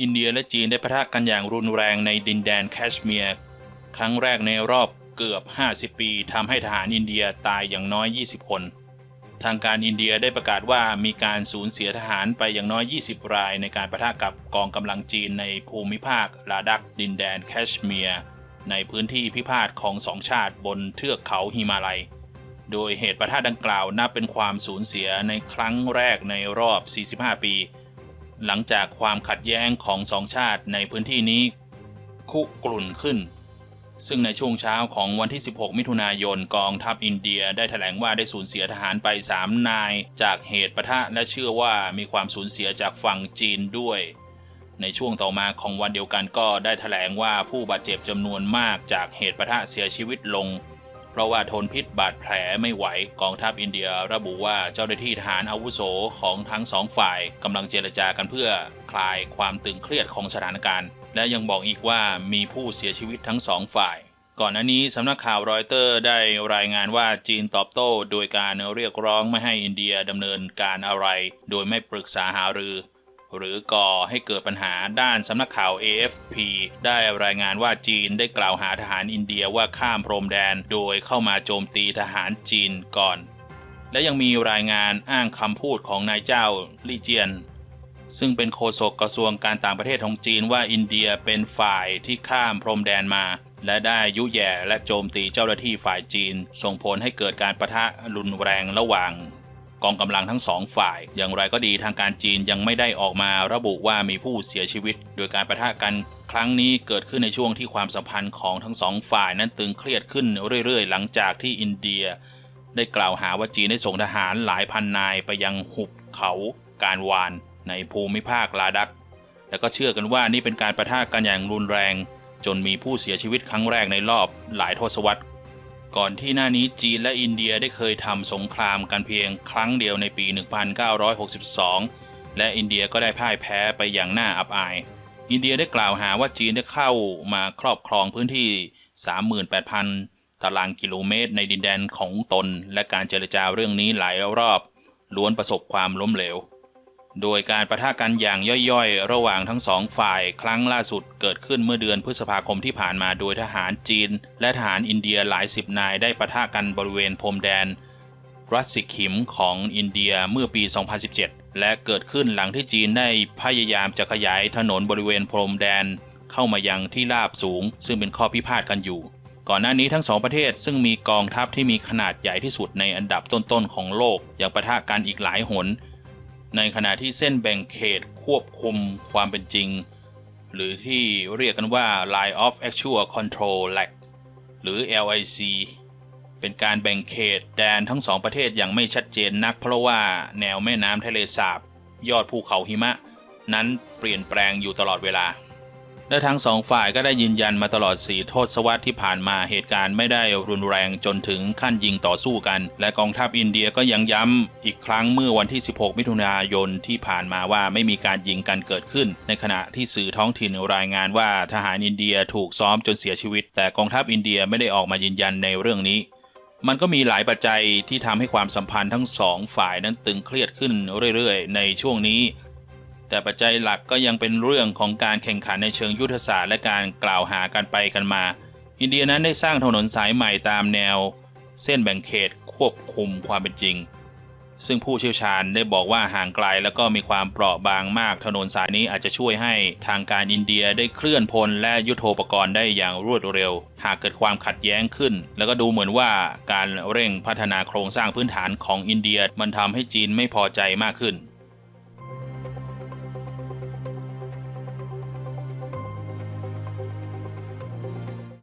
อินเดียและจีนได้ปะทะกันอย่างรุนแรงในดินแดนแคชเมียร์ครั้งแรกในรอบเกือบ 50 ปีทำให้ทหารอินเดียตายอย่างน้อย 20 คน ทางการอินเดียได้ประกาศว่ามีการสูญเสียทหารไปอย่างน้อย 20 รายในการปะทะกับกองกำลังจีนในภูมิภาคลาดักดินแดนแคชเมียร์ในพื้นที่พิพาทของสองชาติบนเทือกเขาฮิมาลัย โดยเหตุประทะดังกล่าวนับเป็นความสูญเสียในครั้งแรกในรอบ 45 ปี หลังจากความขัดแย้งของสองชาติในพื้นที่นี้ คุกรุ่นขึ้น ซึ่งในช่วงเช้าของวันที่ 16 มิถุนายนกองทัพอินเดียได้แถลงว่าได้สูญเสียทหารไป 3 นาย จากเหตุปะทะและเชื่อว่ามีความสูญเสียจากฝั่งจีนด้วย ในช่วงต่อมาของวันเดียวกันก็ได้แถลงว่าผู้บาดเจ็บจำนวนมากจากเหตุปะทะเสียชีวิตลง ราะว่าทนพิษบาดแผลไม่ไหวกองทัพอินเดียระบุว่าเจ้าหน้าที่ทหารอาวุโสของทั้งสองฝ่ายกำลังเจรจากันเพื่อคลายความตึงเครียดของสถานการณ์ และยังบอกอีกว่ามีผู้เสียชีวิตทั้งสองฝ่ายก่อนหน้านี้สำนักข่าวรอยเตอร์ได้รายงานว่าจีนตอบโต้ โดยการเรียกร้องไม่ให้อินเดียดำเนินการอะไร โดยไม่ปรึกษาหารือ หรือก่อให้เกิดปัญหาด้านสำนักข่าว AFP ได้รายงานว่าจีนได้กล่าวหาทหารอินเดียว่าข้ามพรมแดน โดยเข้ามาโจมตีทหารจีนก่อน และยังมีรายงานอ้างคำพูดของนายเจ้าลี่เจียน ซึ่งเป็นโฆษกกระทรวงการต่างประเทศของจีนว่าอินเดียเป็นฝ่ายที่ข้ามพรมแดนมา และได้ยุแย่และโจมตีเจ้าหน้าที่ฝ่ายจีน ส่งผลให้เกิดการประทะรุนแรงระหว่าง กองกำลังทั้งสองฝ่าย อย่างไรก็ดีทางการจีนยังไม่ได้ออกมาระบุว่ามีผู้เสียชีวิต โดยการประทะกันครั้งนี้เกิดขึ้นในช่วงที่ความสัมพันธ์ของทั้งสองฝ่ายนั้นตึงเครียดขึ้นเรื่อยๆ หลังจากที่อินเดีย ได้กล่าวหาว่าจีนได้ส่งทหารหลายพันนายไปยังหุบเขาการวานในภูมิภาคลาดัก และก็เชื่อกันว่านี่เป็นการประทะกันอย่างรุนแรง จนมีผู้เสียชีวิตครั้งแรกในรอบหลายทศวรรษ ก่อนที่หน้านี้จีนและอินเดียได้เคยทำสงครามกันเพียงครั้งเดียวในปี 1962 และอินเดียก็ได้พ่ายแพ้ไปอย่างน่าอับอาย อินเดียได้กล่าวหาว่าจีนได้เข้ามาครอบครองพื้นที่ 38,000 ตารางกิโลเมตรในดินแดนของตน และการเจรจาเรื่องนี้หลายรอบ ล้วนประสบความล้มเหลว โดยการประทะกันอย่างย่อยๆ ระหว่างทั้งสองฝ่ายครั้งล่าสุดเกิดขึ้นเมื่อเดือนพฤษภาคมที่ผ่านมาโดยทหารจีน และทหารอินเดียหลายสิบนายได้ประทะกันบริเวณพรมแดน รัสสิขิมของอินเดียเมื่อปี 2017 และเกิดขึ้นหลังที่จีนได้พยายามจะขยายถนนบริเวณพรมแดน เข้ามายังที่ราบสูง ซึ่งเป็นข้อพิพาทกันอยู่ ก่อนหน้านี้ทั้งสองประเทศซึ่งมีกองทัพที่มีขนาดใหญ่ที่สุดในอันดับต้นๆของโลกยังประทะกันอีกหลายหน ในขณะที่เส้นแบ่งเขตควบคุมความเป็นจริง หรือที่เรียกกันว่า Line of Actual Control lag หรือ LIC เป็นการแบ่งเขตแดนทั้งสองประเทศอย่างไม่ชัดเจนนัก เพราะว่าแนวแม่น้ำทะเลสาบ ยอดภูเขาหิมะ นั้นเปลี่ยนแปลงอยู่ตลอดเวลา และทั้งสองฝ่ายก็ได้ยืนยันมาตลอดสีทศวรรษที่ผ่านมาเหตุการณ์ไม่ได้รุนแรงจนถึงขั้นยิงต่อสู้กัน และกองทัพอินเดียก็ยังย้ำอีกครั้งเมื่อวันที่ 16 มิถุนายนที่ผ่านมาว่าไม่มีการยิงกันเกิดขึ้น ในขณะที่สื่อท้องถิ่นรายงานว่าทหารอินเดียถูกซ้อมจนเสียชีวิต แต่กองทัพอินเดียไม่ได้ออกมายืนยันในเรื่องนี้มันก็มีหลายปัจจัยที่ทำให้ความสัมพันธ์ทั้งสองฝ่ายนั้นตึงเครียดขึ้นเรื่อยๆ ในช่วงนี้ แต่ปัจจัยหลักก็ยังเป็นเรื่องของการแข่งขันในเชิงยุทธศาสตร์และการกล่าวหากันไปกันมา อินเดียนั้นได้สร้างถนนสายใหม่ตามแนว เส้นแบ่งเขตควบคุมความเป็นจริง ซึ่งผู้เชี่ยวชาญได้บอกว่าห่างไกลแล้วก็มีความเปราะบางมาก ถนนสายนี้อาจจะช่วยให้ทางการอินเดียได้เคลื่อนพลและยุทโธปกรณ์ได้อย่างรวดเร็ว หากเกิดความขัดแย้งขึ้น แล้วก็ดูเหมือนว่าการเร่งพัฒนาโครงสร้างพื้นฐานของอินเดียมันทำให้จีนไม่พอใจมากขึ้น